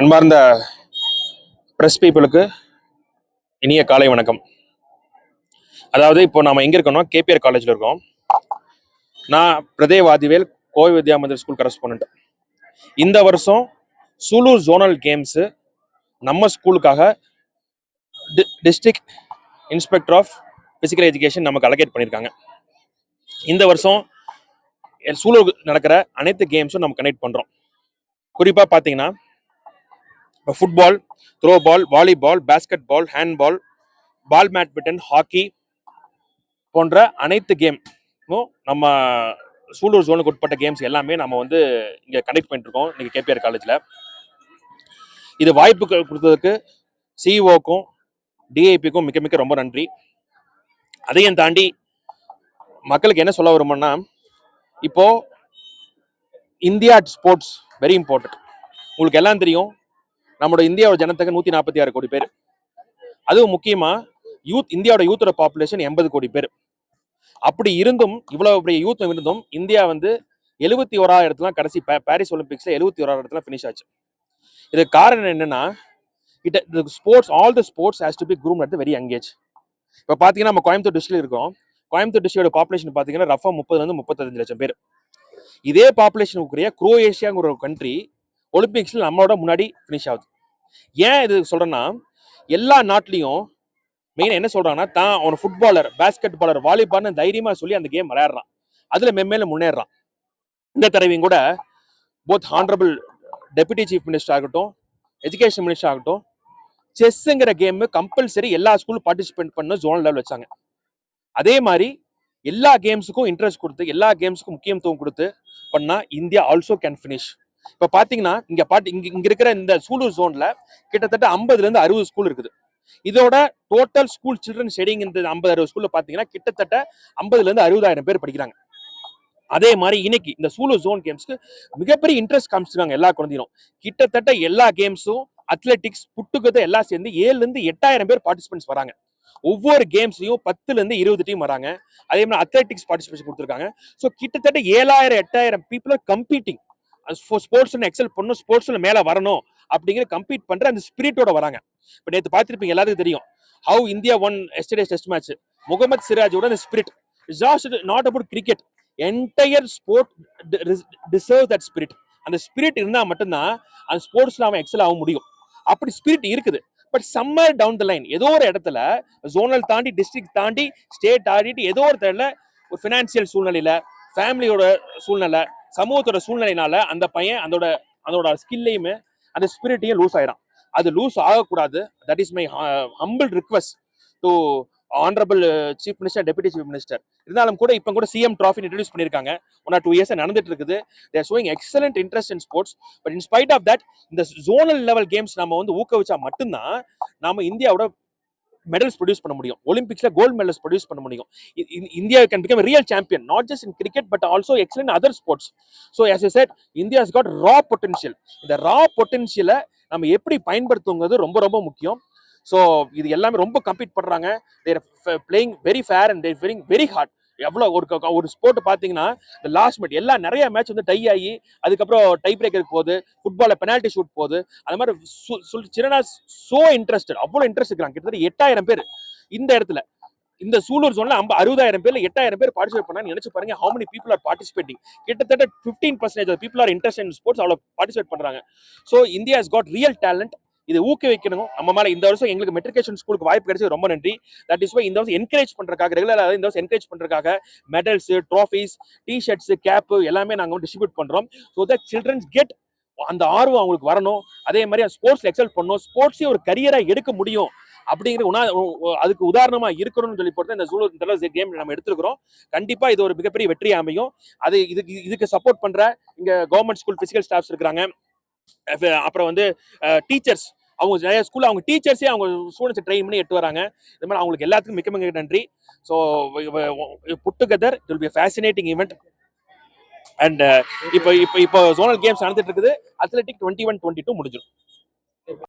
அன்பார்ந்த ப்ரெஸ் பீப்புளுக்கு இனிய காலை வணக்கம். அதாவது இப்போ நாம் எங்கே இருக்கோம்னா கேபிஆர் காலேஜில் இருக்கோம். நான் பிரதே வாதிவேல் கோவை வித்யா மந்திர் ஸ்கூல் கரஸ்பாண்ட் இந்த வருஷம் சூலூர் ஜோனல் கேம்ஸு நம்ம ஸ்கூலுக்காக D district inspector of physical education நமக்கு அலகேட் பண்ணியிருக்காங்க. இந்த வருஷம் சூழல் சூலூர் நடக்கிற அனைத்து கேம்ஸும் நம்ம கனெக்ட் பண்ணுறோம் குறிப்பாக பார்த்தீங்கன்னா football throw ball volleyball basketball handball ball badminton hockey போன்ற அனைத்து கேமும் நம்ம சூலூர் ஜோனுக்கு உட்பட்ட கேம்ஸ் எல்லாமே நம்ம வந்து இங்கே கனெக்ட் பண்ணிட்டு இருக்கோம். கேபிஆர் காலேஜில் இது வாய்ப்பு கொடுத்ததுக்கு சிஇஓக்கும் டிஐபிக்கும் மிக்க மிக்க ரொம்ப நன்றி. அதையும் தாண்டி மக்களுக்கு என்ன சொல்ல வருமானா இப்போது இந்தியா ஸ்போர்ட்ஸ் வெரி இம்பார்ட்டன்ட் உங்களுக்கு எல்லாம் தெரியும் நம்மளோட இந்தியாவோட ஜனத்தொகை நூத்தி நாற்பத்தி ஆறு கோடி பேர். அதுவும் முக்கியமா யூத் இந்தியாவோட யூத்தோட பாப்புலேஷன் எண்பது கோடி பேர். அப்படி இருந்தும் இவ்வளவு பெரிய யூத் இருந்தும் இந்தியா வந்து எழுபத்தி ஓராயிரம் இடத்துல கடைசி பாரிஸ் ஒலிம்பிக்ஸ்ல எழுபத்தி ஓராயிரம் இடத்துல ஃபினிஷ் ஆச்சு. இது காரணம் என்னன்னா it sports all the sports has to be groom at very young age இப்போ பார்த்தீங்கன்னா நம்ம கோயம்புத்தூர் டிஸ்ட்ரிக்ட் இருக்கோம் கோயம்புத்தூர் டிஸ்ட்ரிக்டோட பாப்புலேஷன் பார்த்தீங்கன்னா ரஃபா முப்பதுலேருந்து முப்பத்தஞ்சு லட்சம் பேர். இதே பாப்புலேஷனுக்குரிய குரோஏஷியாங்கிற ஒரு கண்ட்ரி ஒலிம்பிக்ஸில் நம்மளோட முன்னாடி ஃபினிஷ் ஆகுது. ஏன் இது சொல்கிறேன்னா எல்லா நாட்டிலையும் மெயினாக என்ன சொல்கிறாங்கன்னா தான் அவன் ஃபுட்பாலர் பேஸ்கெட் பாலர் வாலிபால்னு தைரியமாக சொல்லி அந்த கேம் விளையாடுறான். அதில் மென்மேல முன்னேறான் இந்த தடவையும் கூட both honourable deputy chief minister ஆகட்டும் எஜுகேஷன் மினிஸ்டர் ஆகட்டும் செஸ்ஸுங்கிற கேம் கம்பல்சரி எல்லா ஸ்கூலும் பார்ட்டிசிபேட் பண்ண ஜோனல் லெவல் வச்சாங்க. அதே மாதிரி எல்லா கேம்ஸுக்கும் இன்ட்ரெஸ்ட் கொடுத்து எல்லா கேம்ஸுக்கும் முக்கியத்துவம் கொடுத்து பண்ணால் இந்தியா ஆல்சோ கேன் ஃபினிஷ் இப்போ பாத்தீங்கன்னா இங்க பாட்டு இங்க இங்க இருக்கிற இந்த சூலூர் ஜோன்ல கிட்டத்தட்ட 50 ல இருந்து அறுபது ஸ்கூல் இருக்குது. இதோட டோட்டல் ஸ்கூல் சில்ட்ரன் ஷெடிங் இந்த ஐம்பது அறுபது ஸ்கூல்ல பாத்தீங்கன்னா கிட்டத்தட்ட 50 ல இருந்து அறுபதாயிரம் பேர் படிக்கிறாங்க. அதே மாதிரி இன்னைக்கு இந்த சூலூர் ஜோன் கேம்ஸ்க்கு மிகப்பெரிய இன்ட்ரெஸ்ட் காமிச்சிருக்காங்க எல்லா குழந்தையும் கிட்டத்தட்ட எல்லா கேம்ஸும் அத்லெட்டிக்ஸ் புட்டுக்கத்தை எல்லாம் சேர்ந்து ஏழுல இருந்து எட்டாயிரம் பேர் பார்ட்டிசிபென்ட்ஸ் வராங்க. ஒவ்வொரு கேம்ஸ்லையும் பத்துல இருந்து இருபது டீம் வராங்க. அதே மாதிரி அத்லெட்டிக்ஸ் பார்ட்டிசிபேஷன் கொடுத்துருக்காங்க. ஸோ கிட்டத்தட்ட ஏழாயிரம் எட்டாயிரம் பீப்புள் ஆர் கம்பீட்டிங் ஸ்போர்ட்ஸ்னு எக்ஸல் பண்ணணும் ஸ்போர்ட்ஸ்ல மேல வரணும் அப்படிங்கிற கம்பீட் பண்ற அந்த ஸ்பிரிட்டோட வராங்க. இப்போ நேற்று பார்த்துருப்பீங்க எல்லாத்துக்கும் தெரியும். How India won yesterday's test match Mohammed சிராஜோட அந்த spirit just not about cricket entire sport deserve that spirit அந்த ஸ்பிரிட் இருந்தா மட்டும்தான் அந்த ஸ்போர்ட்ஸ்ல அவன் எக்ஸல் ஆக முடியும். அப்படி ஸ்பிரிட் இருக்குது. But somewhere down the line ஏதோ ஒரு இடத்துல ஜோனல் தாண்டி டிஸ்ட்ரிக்ட் தாண்டி ஸ்டேட் ஆடிட்டு ஏதோ ஒரு இடத்துல ஒரு ஃபினான்சியல் சூழ்நிலையில ஃபேமிலியோட சூழ்நிலை சமூகத்தோட சூழ்நிலையினால அந்த பையன் அதோட அதோட ஸ்கில்லையுமே அந்த ஸ்பிரிட்டையும் லூஸ் ஆயிடும் அது லூஸ் ஆகக்கூடாது. That is my humble request to honourable chief minister deputy chief minister இருந்தாலும் கூட இப்போ கூட சிஎம் ட்ராஃபி இன்ட்ரடியூஸ் பண்ணியிருக்காங்க ஒன் ஆர் டூ இயர்ஸ் நடந்துட்டு இருக்குது they're showing excellent interest in sports but in spite of that இந்த zonal level games நம்ம வந்து ஊக்குவிச்சா மட்டும்தான் நம்ம இந்தியாவோட மெடல்ஸ் ப்ரொடியூஸ் பண்ண முடியும். ஒலிம்பிக்ஸில் கோல்ட் மெடல்ஸ் ப்ரொடியூஸ் பண்ண முடியும். India can become real champion not just in cricket but also excel in other sports so as I said India has got raw potential இந்த ரா பொட்டென்ஷியலை நம்ம எப்படி பயன்படுத்துங்கிறது ரொம்ப ரொம்ப முக்கியம். ஸோ இது எல்லாமே ரொம்ப கம்ப்ளீட் பண்ணுறாங்க they're playing very fair and they're wearing very hard எவ்வளோ ஒரு ஒரு ஸ்போர்ட் பார்த்தீங்கன்னா இந்த லாஸ்ட் மினிட் எல்லாம் நிறைய மேட்ச் வந்து டை ஆகி அதுக்கப்புறம் டை பிரேக்கருக்கு போகுது ஃபுட்பாலில் பெனால்ட்டி ஷூட் போகுது. அது மாதிரி சொல் சுல் சிறனா சோ இன்ட்ரெஸ்டட் அவ்வளோ இன்ட்ரெஸ்ட் இருக்கிறாங்க. கிட்டத்தட்ட எட்டாயிரம் பேர் இந்த இடத்துல. இந்த சூலூர் ஜோன்ல ஐம்ப அறுபதாயிரம் பேர்ல எட்டாயிரம் பேர் பார்ட்டிசிபேட் பண்ணாங்க நினைச்சு பாருங்க how many people are participating கிட்டத்தட்ட 15% percentage people are interest in sports அவ்வளோ பார்ட்டிசிபேட் பண்றாங்க. So India has got real talent இது ஊக்குவிக்கணும். நம்ம மேலே இந்த வருஷம் எங்களுக்கு மெட்ரிகேஷன் ஸ்கூலுக்கு வாய்ப்பு கிடைச்சது ரொம்ப நன்றி. தட் இஸ் வை இந்த வருஷம் என்கரேஜ் பண்றதுக்காக ரெகுலராக இந்த வருஷம் என்கரேஜ் பண்ணுறதுக்காக மெடல்ஸ் ட்ராஃபீஸ் டிஷர்ட்ஸ் கேப் எல்லாமே நாங்கள் டிஸ்ட்ரிபியூட் பண்ணுறோம் ஸோ தட் சில்ட்ரன்ஸ் கெட் அந்த ஆர்வம் அவங்களுக்கு வரணும். அதே மாதிரி ஸ்போர்ட்ஸ் எக்ஸல் பண்ணணும். ஸ்போர்ட்ஸையும் ஒரு கரியராக எடுக்க முடியும் அப்படிங்கிற உணா அதுக்கு உதாரணமா இருக்கணும்னு சொல்லி போட்டு இந்த சூழல் இந்த கேம் நம்ம எடுத்துருக்கிறோம். கண்டிப்பா இது ஒரு மிகப்பெரிய வெற்றி அமையும். அது இதுக்கு இதுக்கு சப்போர்ட் பண்ற இங்க கவர்மெண்ட் ஸ்கூல் பிசிக்கல் ஸ்டாஃப்ஸ் இருக்கிறாங்க. அப்புறம் வந்து டீச்சர்ஸ் அவங்க நிறைய ஸ்கூல்ல அவங்க டீச்சர்ஸே அவங்க ஸ்டூடெண்ட்ஸை ட்ரெயின் பண்ணி எட்டு வராங்க. இது மாதிரி அவங்களுக்கு எல்லாத்துக்கும் மிக்க மிக நன்றி. So put together it will be fascinating event and இப்போ இப்போ இப்போ ஜோனல் கேம்ஸ் நடந்துட்டு இருக்குது. Athletic twenty one twenty two முடிஞ்சிடும்.